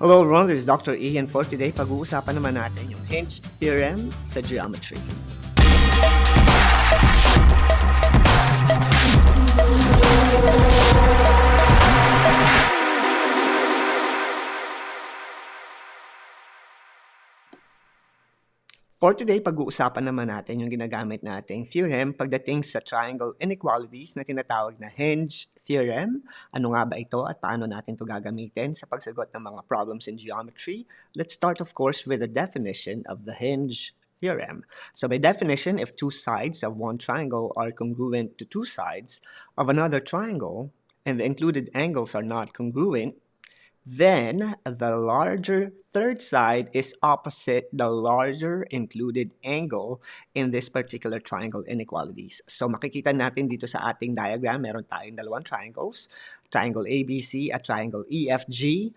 Hello everyone, this is Dr. Ian for today. Pag-uusapan naman natin yung hinge theorem sa geometry. For today, pag-uusapan naman natin yung ginagamit nating theorem pagdating sa triangle inequalities na tinatawag na hinge theorem. Ano nga ba ito at paano natin ito gagamitin sa pagsagot ng mga problems in geometry? Let's start of course with the definition of the hinge theorem. So by definition, if two sides of one triangle are congruent to two sides of another triangle, and the included angles are not congruent, then the larger third side is opposite the larger included angle in this particular triangle inequalities. So makikita natin dito sa ating diagram, meron tayong dalawang triangles, triangle ABC at triangle EFG.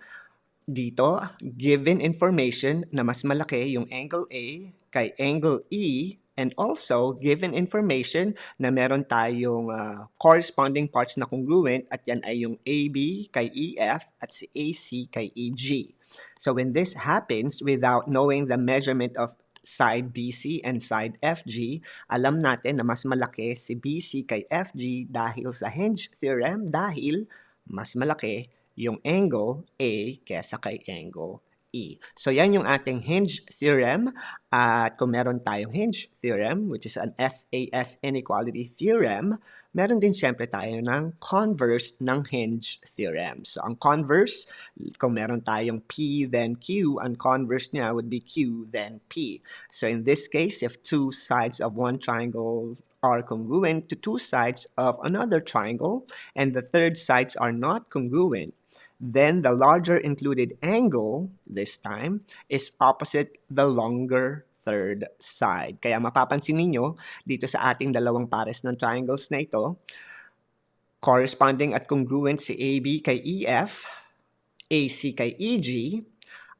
Dito, given information na mas malaki yung angle A kay angle E and also given information na meron tayong uh, corresponding parts na congruent at yan ay yung AB kay EF at si AC kay EG. So when this happens without knowing the measurement of side BC and side FG, alam natin na mas malaki si BC kay FG dahil sa hinge theorem dahil mas malaki yung angle A kesa kay angle E. So yan yung ating hinge theorem. At kung meron tayong hinge theorem, which is an SAS inequality theorem, meron din siyempre tayo ng converse ng hinge theorem. So ang converse, kung meron tayong P then Q, ang converse niya would be Q then P. So in this case, if two sides of one triangle are congruent to two sides of another triangle, and the third sides are not congruent, then the larger included angle this time is opposite the longer third side. Kaya mapapansin ninyo dito sa ating dalawang pares ng triangles na ito, corresponding at congruent si AB kay EF, AC kay EG,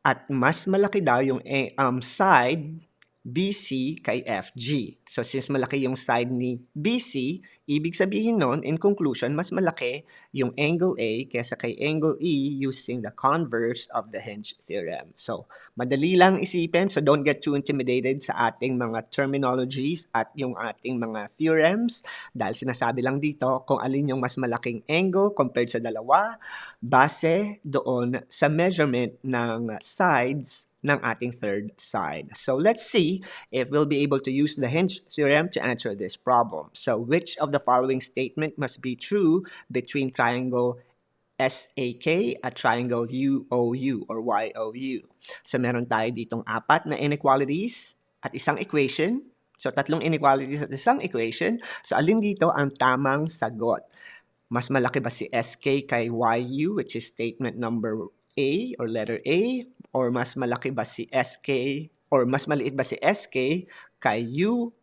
at mas malaki daw yung eh, um, side BC kay FG. So since malaki yung side ni BC, ibig sabihin nun, in conclusion, mas malaki yung angle A kesa kay angle E using the converse of the hinge theorem. So madali lang isipin, so don't get too intimidated sa ating mga terminologies at yung ating mga theorems dahil sinasabi lang dito kung alin yung mas malaking angle compared sa dalawa base doon sa measurement ng sides ng ating third side. So let's see if we'll be able to use the hinge theorem to answer this problem. So which of the following statement must be true between triangle SAK at triangle UOU or YOU? So meron tayo ditong apat na inequalities at isang equation. So tatlong inequalities at isang equation. So alin dito ang tamang sagot? Mas malaki ba si SK kay YU which is statement number A or letter A or mas malaki ba si SK or mas maliit ba si SK kay U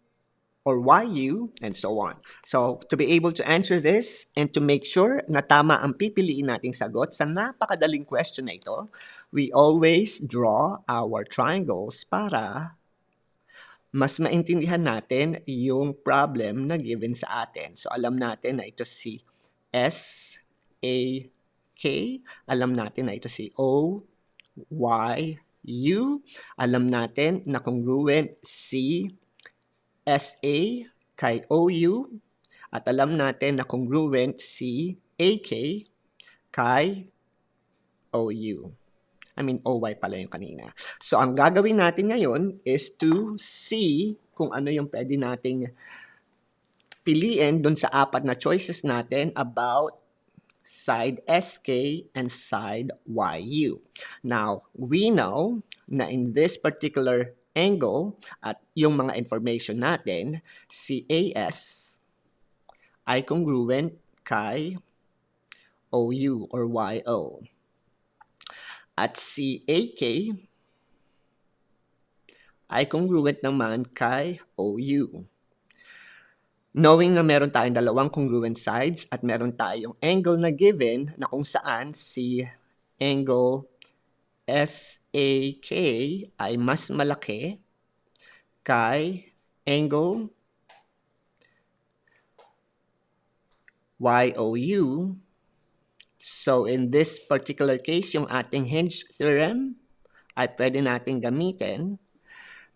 or YU and so on. So to be able to answer this and to make sure na tama ang pipiliin nating sagot sa napakadaling question na ito, we always draw our triangles para mas maintindihan natin yung problem na given sa atin. So alam natin na ito si S, A, K. Alam natin na ito si O, Y, U. Alam natin na congruent si SA kay OU. At alam natin na congruent si AK kay OU. I mean, OY pala yung kanina. So, ang gagawin natin ngayon is to see kung ano yung pwede nating piliin dun sa apat na choices natin about side SK and side YU. Now, we know na in this particular angle at yung mga information natin, si AS ay congruent kay OU or YO. At si AK ay congruent naman kay OU. Knowing na meron tayong dalawang congruent sides at meron tayong angle na given na kung saan si angle SAK ay mas malaki kay angle YOU So in this particular case, yung ating hinge theorem ay pwede natin gamitin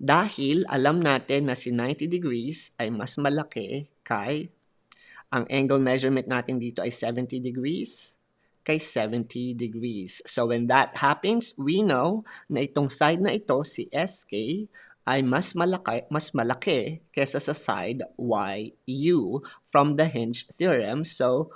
dahil alam natin na si 90 degrees ay mas malaki kay ang angle measurement natin dito ay 70 degrees kay 70 degrees. So when that happens, we know na itong side na ito, si SK, ay mas malaki, mas malaki kesa sa side YU from the hinge theorem. So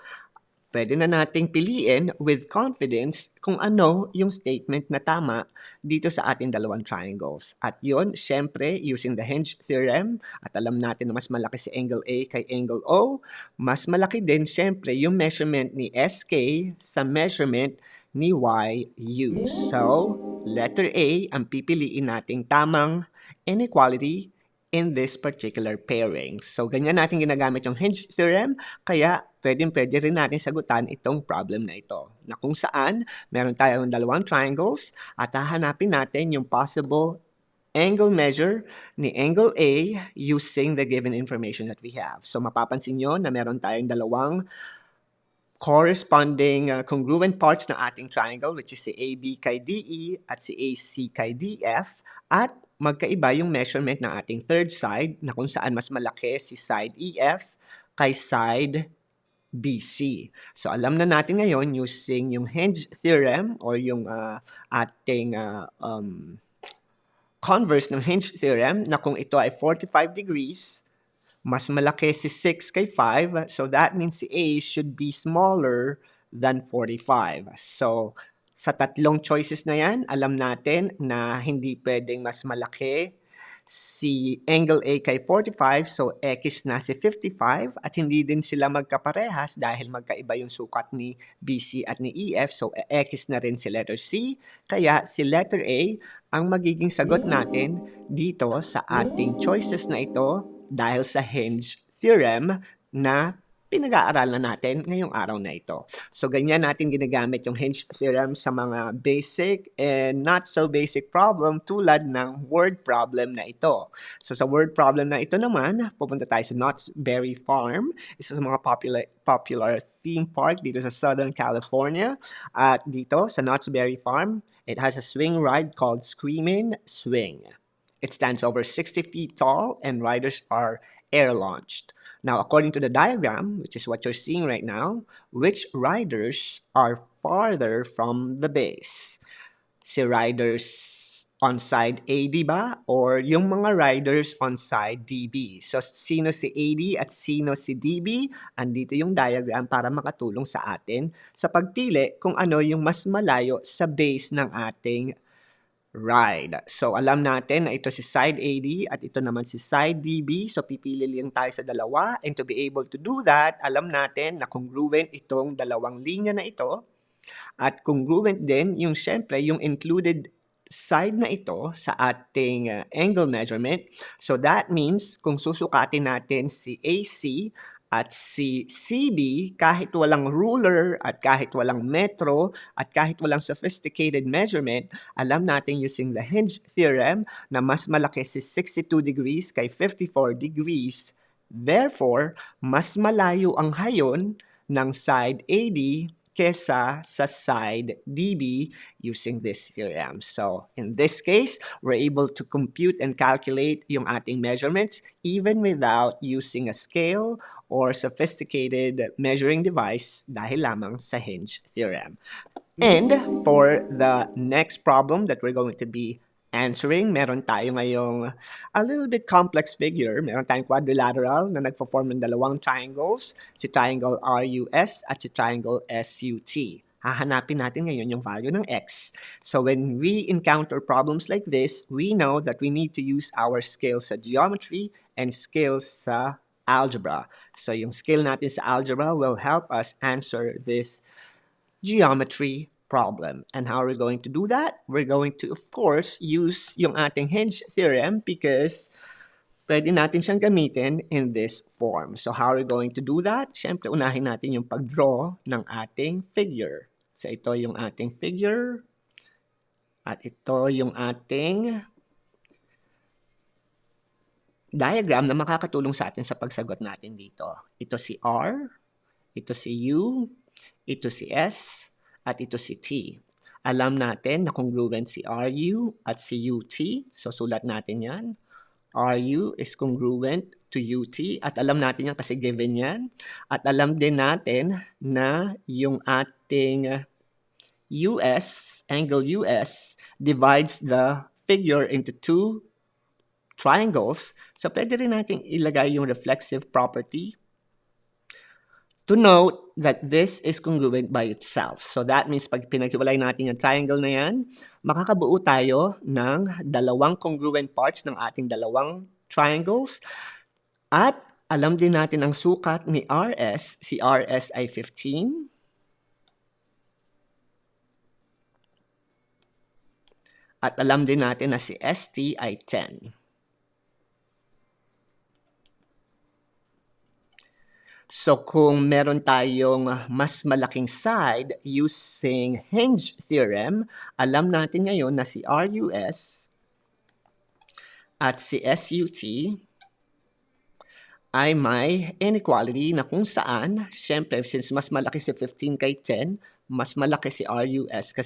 pwede na nating piliin with confidence kung ano yung statement na tama dito sa ating dalawang triangles. At yun, syempre, using the hinge theorem, at alam natin na mas malaki si angle A kay angle O, mas malaki din syempre yung measurement ni SK sa measurement ni YU. So, letter A ang pipiliin nating tamang inequality in this particular pairing. So, ganyan natin ginagamit yung hinge theorem, kaya pwedeng-pwede rin natin sagutan itong problem na ito. Na kung saan, meron tayong dalawang triangles at hahanapin natin yung possible angle measure ni angle A using the given information that we have. So, mapapansin nyo na meron tayong dalawang corresponding uh, congruent parts ng ating triangle which is si AB kay DE at si AC kay DF at magkaiba yung measurement ng ating third side na kung saan mas malaki si side EF kay side BC. So alam na natin ngayon using yung hinge theorem or yung uh, ating uh, um, converse ng hinge theorem na kung ito ay 45 degrees, mas malaki si 6 kay 5. So that means si A should be smaller than 45. So sa tatlong choices na yan, alam natin na hindi pwedeng mas malaki si angle A kay 45, so X na si 55, at hindi din sila magkaparehas dahil magkaiba yung sukat ni BC at ni EF, so X na rin si letter C. Kaya si letter A ang magiging sagot natin dito sa ating choices na ito dahil sa hinge theorem na pinag-aaralan natin ngayong araw na ito. So, ganyan natin ginagamit yung hinge theorem sa mga basic and not so basic problem tulad ng word problem na ito. So, sa word problem na ito naman, pupunta tayo sa Knott's Berry Farm, isa sa mga popular, popular theme park dito sa Southern California. At dito sa Knott's Berry Farm, it has a swing ride called Screamin' Swing. It stands over 60 feet tall and riders are air-launched. Now, according to the diagram, which is what you're seeing right now, which riders are farther from the base? Si riders on side A, di ba? Or yung mga riders on side DB. So, sino si AD at sino si DB? Andito yung diagram para makatulong sa atin sa pagpili kung ano yung mas malayo sa base ng ating ride. So, alam natin na ito si side AD at ito naman si side DB. So, pipili lang tayo sa dalawa. And to be able to do that, alam natin na congruent itong dalawang linya na ito. At congruent din yung syempre yung included side na ito sa ating uh, angle measurement. So that means kung susukatin natin si AC at si CB, kahit walang ruler at kahit walang metro at kahit walang sophisticated measurement, alam natin using the hinge theorem na mas malaki si 62 degrees kay 54 degrees. Therefore, mas malayo ang hayon ng side AD kesa sa side DB using this theorem. So, in this case, we're able to compute and calculate yung ating measurements even without using a scale or sophisticated measuring device dahil lamang sa hinge theorem. And for the next problem that we're going to be answering, meron tayo ngayong a little bit complex figure. Meron tayong quadrilateral na nagpo-form ng dalawang triangles, si triangle RUS at si triangle SUT. Hahanapin natin ngayon yung value ng x. So when we encounter problems like this, we know that we need to use our skills sa geometry and skills sa algebra. So yung skill natin sa algebra will help us answer this geometry problem. And how are we going to do that? We're going to, of course, use yung ating hinge theorem because pwede natin siyang gamitin in this form. So how are we going to do that? Siyempre, unahin natin yung pag-draw ng ating figure. So ito yung ating figure. At ito yung ating diagram na makakatulong sa atin sa pagsagot natin dito. Ito si R, ito si U, ito si S, at ito si T. Alam natin na congruent si RU at si UT. So, sulat natin yan. RU is congruent to UT at alam natin yan kasi given yan. At alam din natin na yung ating US, angle US, divides the figure into two triangles. So, pwede rin natin ilagay yung reflexive property to note that this is congruent by itself. So that means pag pinaghiwalay natin yung triangle na yan, makakabuo tayo ng dalawang congruent parts ng ating dalawang triangles. At alam din natin ang sukat ni RS, si RS ay 15. At alam din natin na si ST ay 10. So kung meron tayong mas malaking side using hinge theorem, alam natin ngayon na si RUS at si SUT ay may inequality na kung saan, syempre, since mas malaki si 15 kay 10, mas malaki si RUS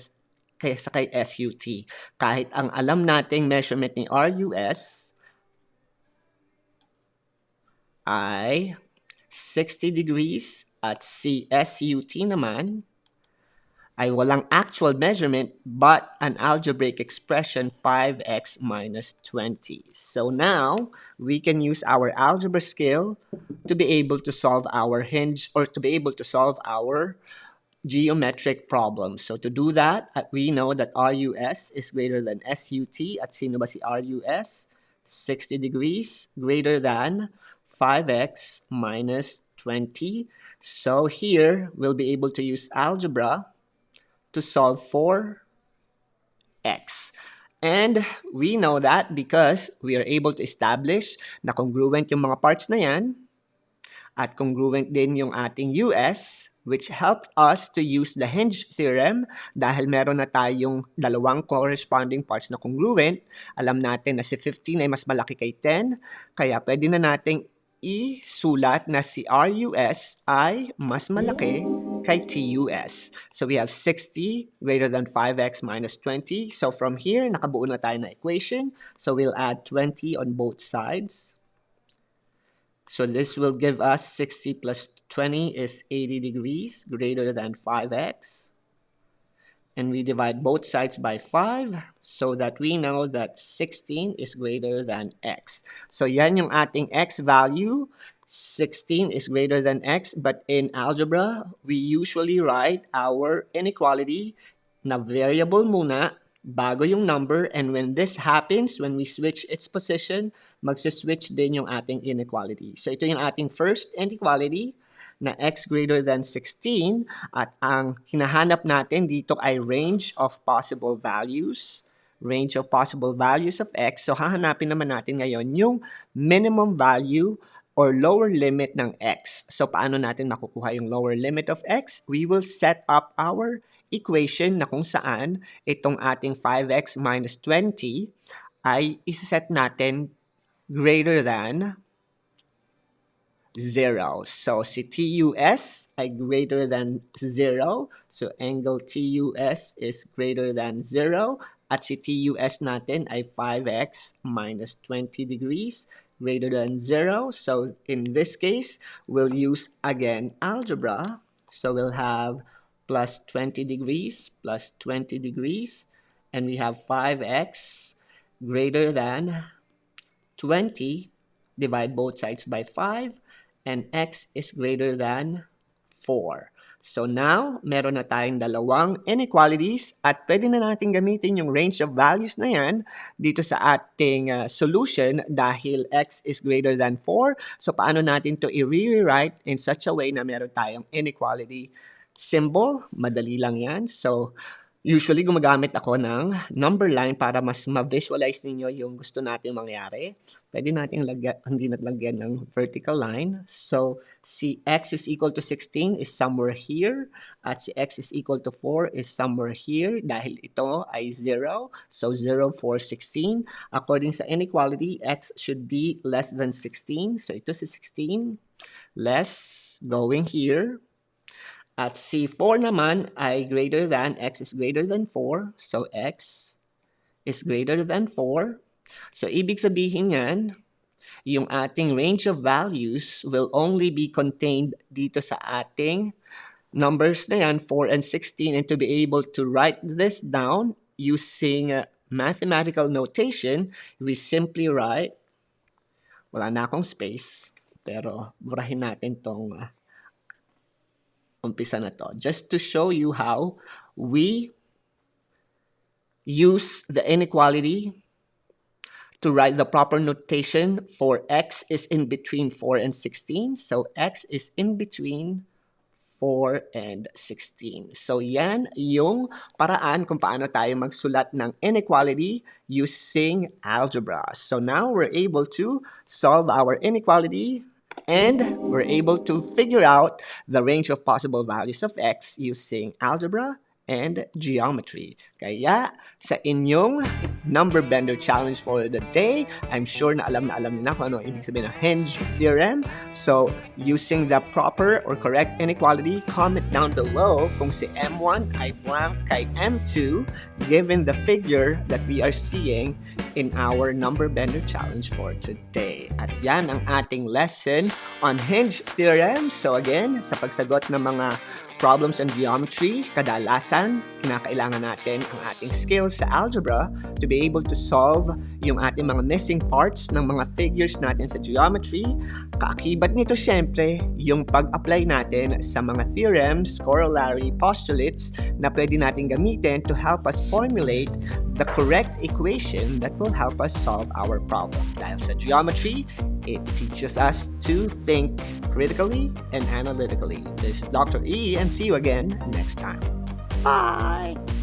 kaysa kay SUT. Kahit ang alam nating measurement ni RUS ay 60 degrees at si SUT naman ay walang actual measurement but an algebraic expression 5x minus 20. So now, we can use our algebra skill to be able to solve our hinge or to be able to solve our geometric problems. So to do that, we know that RUS is greater than SUT. At sino ba si RUS? 60 degrees greater than 5x minus 20. So here, we'll be able to use algebra to solve for x. And we know that because we are able to establish na congruent yung mga parts na yan at congruent din yung ating US which helped us to use the hinge theorem dahil meron na tayong dalawang corresponding parts na congruent. Alam natin na si 15 ay mas malaki kay 10, kaya pwede na nating isulat na si RUS ay mas malaki kay TUS. So we have 60 greater than 5x minus 20. So from here, nakabuo na tayo na equation. So we'll add 20 on both sides. So this will give us 60 plus 20 is 80 degrees greater than 5x and we divide both sides by 5 so that we know that 16 is greater than x. So yan yung ating x value. 16 is greater than x but in algebra, we usually write our inequality na variable muna bago yung number and when this happens, when we switch its position, magsiswitch din yung ating inequality. So ito yung ating first inequality na x greater than 16 at ang hinahanap natin dito ay range of possible values range of possible values of x. So, hahanapin naman natin ngayon yung minimum value or lower limit ng x. So, paano natin makukuha yung lower limit of x? We will set up our equation na kung saan itong ating 5x minus 20 ay isaset natin greater than 0. So, si TUS greater than 0. So, angle TUS is greater than 0. At CTUS TUS natin ay 5x minus 20 degrees greater than 0. So, in this case, we'll use, again, algebra. So, we'll have plus 20 degrees plus 20 degrees. And we have 5x greater than 20. Divide both sides by 5 and x is greater than 4. So now, meron na tayong dalawang inequalities at pwede na natin gamitin yung range of values na yan dito sa ating uh, solution dahil x is greater than 4. So paano natin to i-rewrite in such a way na meron tayong inequality symbol? Madali lang yan. So Usually, gumagamit ako ng number line para mas ma-visualize ninyo yung gusto natin mangyari. Pwede natin lagyan, hindi naglagyan ng vertical line. So, si x is equal to 16 is somewhere here. At si x is equal to 4 is somewhere here. Dahil ito ay 0. So, 0, 4, 16. According sa inequality, x should be less than 16. So, ito si 16. Less going here At si 4 naman ay greater than, x is greater than 4. So, x is greater than 4. So, ibig sabihin yan, yung ating range of values will only be contained dito sa ating numbers na yan, 4 and 16. And to be able to write this down using uh, mathematical notation, we simply write, wala na akong space, pero burahin natin tong uh, umpisa na to. Just to show you how we use the inequality to write the proper notation for x is in between 4 and 16. So x is in between 4 and 16. So yan yung paraan kung paano tayo magsulat ng inequality using algebra. So now we're able to solve our inequality and we're able to figure out the range of possible values of x using algebra and geometry. Kaya sa inyong number bender challenge for the day, I'm sure na alam na alam niyo na kung ano ibig sabihin ng Henge theorem. So, using the proper or correct inequality, comment down below kung si M1 ay blank kay M2 given the figure that we are seeing in our number bender challenge for today. At yan ang ating lesson on Henge theorem. So again, sa pagsagot ng mga problems on geometry, kadalasan, kinakailangan natin ang ating skills sa algebra to be able to solve yung ating mga missing parts ng mga figures natin sa geometry. Kaakibat nito syempre, yung pag-apply natin sa mga theorems, corollary, postulates na pwede natin gamitin to help us formulate the correct equation that will help us solve our problem. Dahil sa geometry, it teaches us to think critically and analytically. This is Dr. E and see you again next time. Bye!